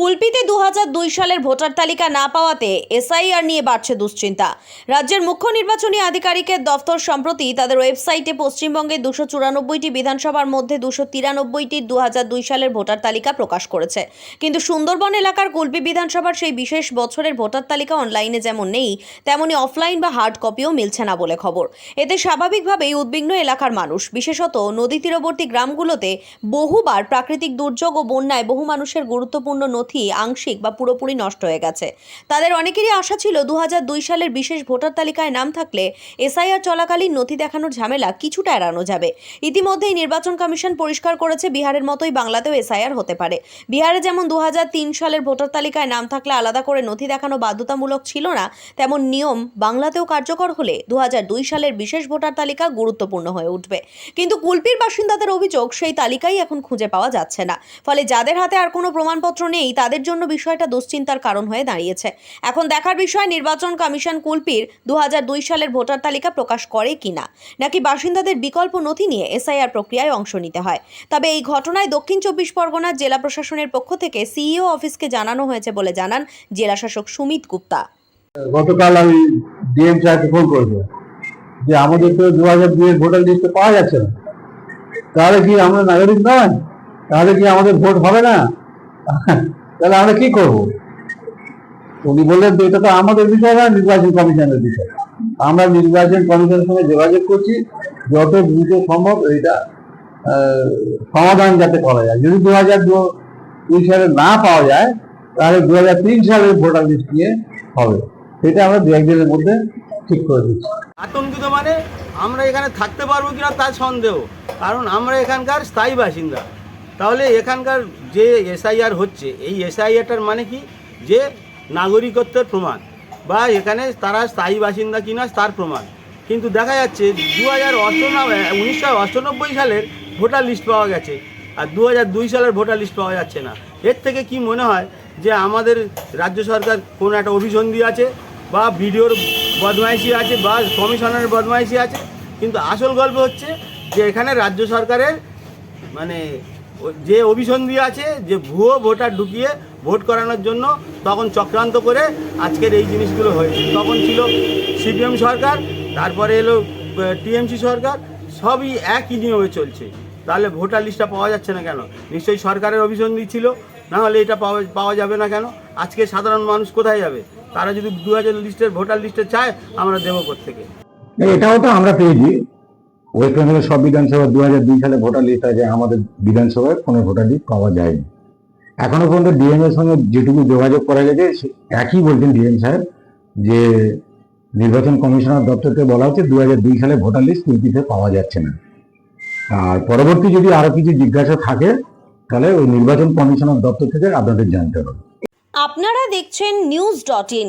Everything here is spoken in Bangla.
কুলপিতে দু সালের ভোটার তালিকা না পাওয়াতে এসআইআর নিয়ে বাড়ছে দুশ্চিন্তা। রাজ্যের মুখ্য নির্বাচনী আধিকারিকের দফতর সম্প্রতি তাদের ওয়েবসাইটে পশ্চিমবঙ্গে দুশো চুরানব্বইটি বিধানসভার মধ্যে দুশো তিরানব্বইটি দু সালের ভোটার তালিকা প্রকাশ করেছে। কিন্তু সুন্দরবন এলাকার কুলপি বিধানসভার সেই বিশেষ বছরের ভোটার তালিকা অনলাইনে যেমন নেই, তেমনি অফলাইন বা হার্ড কপিও মিলছে না বলে খবর। এতে স্বাভাবিকভাবেই উদ্বিগ্ন এলাকার মানুষ। বিশেষত নদী তীরবর্তী গ্রামগুলোতে বহুবার প্রাকৃতিক দুর্যোগ ও বন্যায় বহু মানুষের গুরুত্বপূর্ণ নথি আংশিক বা পুরোপুরি নষ্ট হয়ে গেছে। তাদের অনেকেরই আশা ছিল দু সালের বিশেষ ভোটার তালিকায় নাম থাকলে এসআইআর চলাকালীন নথি দেখানোর ঝামেলা কিছুটা এড়ানো যাবে। ইতিমধ্যেই নির্বাচন কমিশন পরিষ্কার করেছে বিহারের মতোই বাংলাতেও এসআইআর হতে পারে। বিহারে যেমন দুহাজার তিন সালের ভোটার তালিকায় নাম থাকলে আলাদা করে নথি দেখানো বাধ্যতামূলক ছিল না, তেমন নিয়ম বাংলাতেও কার্যকর হলে দু হাজার দুই সালের বিশেষ ভোটার তালিকা গুরুত্বপূর্ণ হয়ে উঠবে। কিন্তু কুলপির বাসিন্দাদের অভিযোগ সেই তালিকাই এখন খুঁজে পাওয়া যাচ্ছে না। ফলে যাদের হাতে আর কোনো প্রমাণপত্র নেই তাদের জন্য বিষয়টা দুশ্চিন্তার কারণ হয়ে দাঁড়িয়েছে। এখন দেখার বিষয়, নির্বাচন কমিশন কুলপির দুহাজার দুই সালের ভোটার তালিকা প্রকাশ করে কিনা, নাকি বাসিন্দাদের বিকল্প নথি নিয়ে এসআইআর প্রক্রিয়ায় অংশ নিতে হয়? তবে এই ঘটনায় দক্ষিণ চব্বিশ পরগনার জেলা প্রশাসনের পক্ষ থেকে সিইও অফিসকে জানানো হয়েছে বলে জানান জেলা শাসক সুমিত গুপ্তা। গতকাল আমি ডিএম সাহেবকে ফোন করেছি যে, আমাদের তো দু হাজার দুইয়ের ভোটার লিস্টে পাওয়া যাচ্ছে না। তাহলে কি আমরা নাগরিক নয়? তাহলে কি আমাদের ভোট হবে না? তাহলে আমরা কি করব? উনি বললেন যে, এটা তো আমাদের বিষয় না, নির্বাচন কমিশনের বিষয়। আমরা নির্বাচন কমিশনের সঙ্গে যোগাযোগ করছি, যত দ্রুত সম্ভব এটা সমাধান যাতে করা যায়। যদি দু হাজার দুই সালে না পাওয়া যায়, তাহলে দু হাজার তিন সালের ভোটার লিস্ট নিয়ে হবে। সেটা আমরা দু একদিনের মধ্যে ঠিক করে দিচ্ছি। আতঙ্কিত মানে আমরা এখানে থাকতে পারব কিনা তার সন্দেহ। কারণ আমরা এখানকার স্থায়ী বাসিন্দা। তাহলে এখানকার যে এসআইআর হচ্ছে, এই এসআইআরটার মানে কি? যে নাগরিকত্বের প্রমাণ বা এখানে তারা স্থায়ী বাসিন্দা কিনা তার প্রমাণ। কিন্তু দেখা যাচ্ছে দু হাজার উনিশশো সালের ভোটার লিস্ট পাওয়া গেছে আর দু দুই সালের ভোটার লিস্ট পাওয়া যাচ্ছে না। এর থেকে কি মনে হয় যে আমাদের রাজ্য সরকার কোনো একটা অভিসন্ধি আছে বা বিডিওর বদমাইশি আছে বা কমিশনারের বদমাইশি আছে? কিন্তু আসল গল্প হচ্ছে যে এখানে রাজ্য সরকারের মানে যে অভিসন্ধি আছে, যে ভুয়ো ভোটার ঢুকিয়ে ভোট করানোর জন্য তখন চক্রান্ত করে আজকের এই জিনিসগুলো হয়েছে। তখন ছিল সিপিএম সরকার, তারপরে এলো টিএমসি সরকার, সবই একই নিয়মে চলছে। তাহলে ভোটার লিস্টটা পাওয়া যাচ্ছে না কেন? নিশ্চয়ই সরকারের অভিসন্ধি ছিল, না হলে এটা পাওয়া পাওয়া যাবে না কেন? আজকে সাধারণ মানুষ কোথায় যাবে? তারা যদি দু হাজার লিস্টের ভোটার লিস্টে চায়, আমরা দেবো থেকে এটাও তো আমরা পেয়েছি। ওয়েস্ট বেঙ্গলের সব বিধানসভা দু দুই সালে ভোটার লিস্ট আছে, আমাদের বিধানসভায় কোনো ভোটার লিস্ট পাওয়া যায়নি। এখনও পর্যন্ত ডিএম এর সঙ্গে যেটুকু যোগাযোগ করা গেছে একই বলছেন ডিএম সাহেব, যে নির্বাচন কমিশনার দপ্তরকে বলা হচ্ছে দু দুই সালে ভোটার লিস্ট কুলপিতে পাওয়া যাচ্ছে না। আর পরবর্তী যদি আরও কিছু জিজ্ঞাসা থাকে, তাহলে ওই নির্বাচন কমিশনার দপ্তর থেকে আপনাদের জানতে হবে। আপনারা দেখছেন নিউজ ডট ইন